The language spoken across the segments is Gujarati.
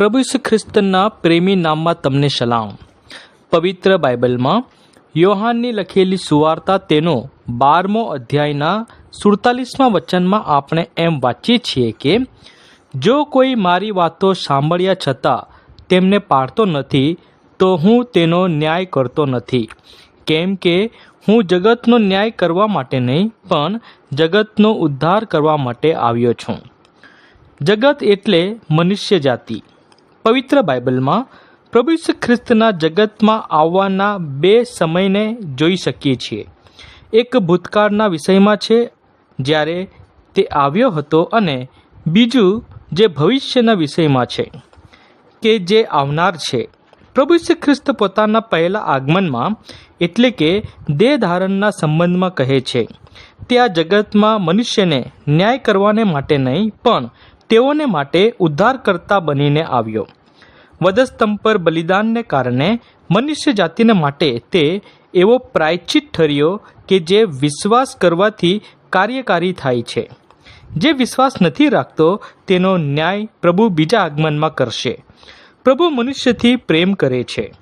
પ્રભુ ખ્રિસ્તના પ્રેમી નામમાં તમને સલામ. પવિત્ર બાઇબલમાં યોહાનની લખેલી સુવાર્તા તેનો બારમો અધ્યાયના સુડતાલીસમાં વચનમાં આપણે એમ વાંચીએ છીએ કે, જો કોઈ મારી વાતો સાંભળ્યા છતાં તેમને પાડતો નથી, તો હું તેનો ન્યાય કરતો નથી. કેમ કે હું જગતનો ન્યાય કરવા માટે નહીં, પણ જગતનો ઉદ્ધાર કરવા માટે આવ્યો છું. જગત એટલે મનુષ્ય જાતિ પવિત્ર બાઇબલમાં પ્રભુ ખ્રિસ્તના જગતમાં આવવાના બે સમયને જોઈ શકીએ છીએ. એક ભૂતકાળના વિષયમાં છે, જ્યારે તે આવ્યો હતો અને બીજું જે ભવિષ્યના વિષયમાં છે, કે જે આવનાર છે. પ્રભુ ખ્રિસ્ત પોતાના પહેલા આગમનમાં, એટલે કે દેહ ધારણના સંબંધમાં કહે છે, તે આ જગતમાં મનુષ્યને ન્યાય કરવાને માટે નહીં, પણ તેઓને માટે ઉદ્ધારકર્તા બનીને આવ્યો. વધસ્તંભ પર બલિદાનને કારણે મનુષ્ય જાતિને માટે તે એવો પ્રાયચિત ઠર્યો કે જે વિશ્વાસ કરવાથી કાર્યકારી થાય છે. જે વિશ્વાસ નથી રાખતો, તેનો ન્યાય પ્રભુ બીજા આગમનમાં કરશે. પ્રભુ મનુષ્યથી પ્રેમ કરે છે.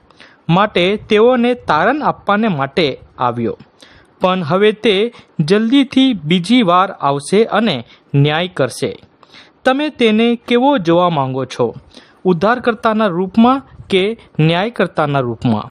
માટે તેઓને તારણ આપવાને માટે આવ્યો. પણ હવે તે જલ્દીથી બીજી વાર આવશે અને ન્યાય કરશે. તમે તેને કેવો જોવા માંગો છો? ઉદ્ધારકર્તાના રૂપમાં કે ન્યાયકર્તાના રૂપમાં?